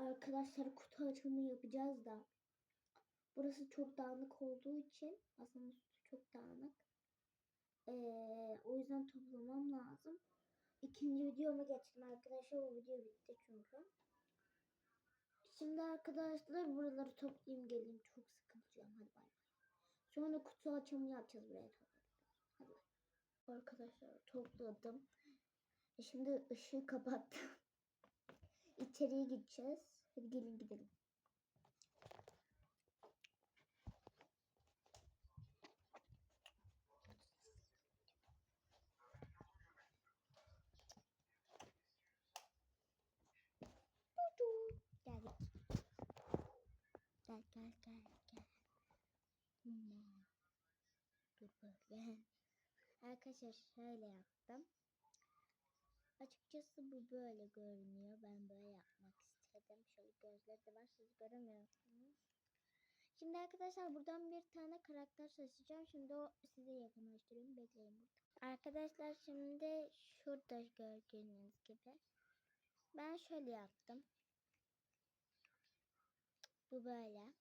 Arkadaşlar kutu açılımı yapacağız da. Burası çok dağınık olduğu için masanın çok dağınık. Ee, o yüzden toplamam lazım. İkinci videoma geçtim arkadaşlar. O video bitti çünkü. Şimdi arkadaşlar buraları toplayayım geleyim. Çok sıkılacağım. Hadi bay bay. Sonra kutu açımı yapacağız buraya. Hadi. Arkadaşlar topladım. E Şimdi ışığı kapattım. İçeriye gideceğiz. Hadi gelin gidelim. Geldik. Gel gel gel gel. Dur böyle. Arkadaşlar şöyle yaptım. Açıkçası bu böyle görünüyor. Ben böyle yapmak istedim. Şöyle gözleri de var. Siz göremiyorsunuz. Şimdi arkadaşlar buradan bir tane karakter seçeceğim. Şimdi o size yakınlaştırayım. Bekleyin burada. Arkadaşlar şimdi şurada gördüğünüz gibi. Ben şöyle yaptım. Bu böyle.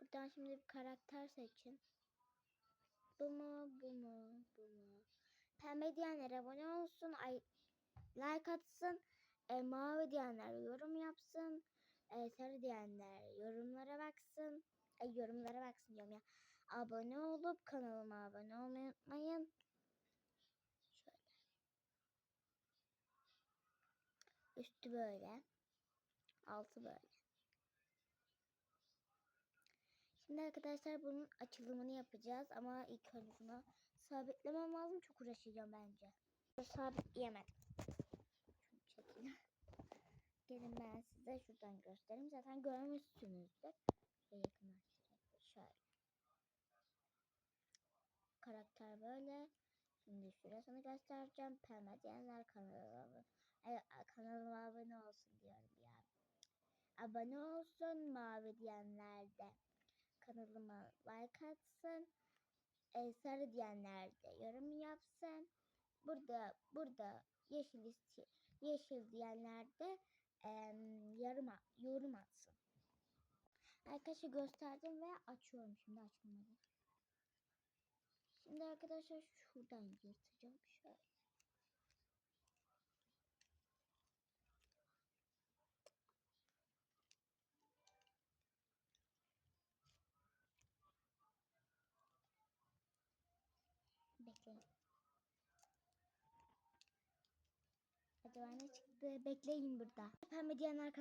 Buradan şimdi bir karakter seçin. Bu mu? Bu mu? Bu mu? Pembe diyenler abone olsun. Ay, like atsın. E, mavi diyenler yorum yapsın. E, sarı diyenler yorumlara baksın. E, yorumlara baksın diyorum ya. Abone olup kanalıma abone olmayı unutmayın. Şöyle. Üstü böyle. Altı böyle. Şimdi arkadaşlar bunun açılımını yapacağız ama ilk önce bunu sabitlemem lazım. Çok uğraşacağım bence. Sabitleyemedim. Gelin ben size şuradan göstereyim. Zaten görmüşsünüzdür. Şöyle yakınlaştırayım. Şöyle. Karakter böyle. Şimdi şurasını göstereceğim. Pembe diyenler kanalıma, Ay, kanalıma abone olsun diyorum ya. Abone olsun mavi diyenler de kanalıma like atsın. E, sarı diyenler de yorum yapsın. Burada burada yeşil yeşil diyenler de e, yorum, a- yorum atsın. Arkadaşlar gösterdim ve açıyorum şimdi açılmadı. Şimdi arkadaşlar şuradan yırtacağım şöyle. Bekleyin. Acaba ne çıktı? Bekleyin burada. Pembe diyenler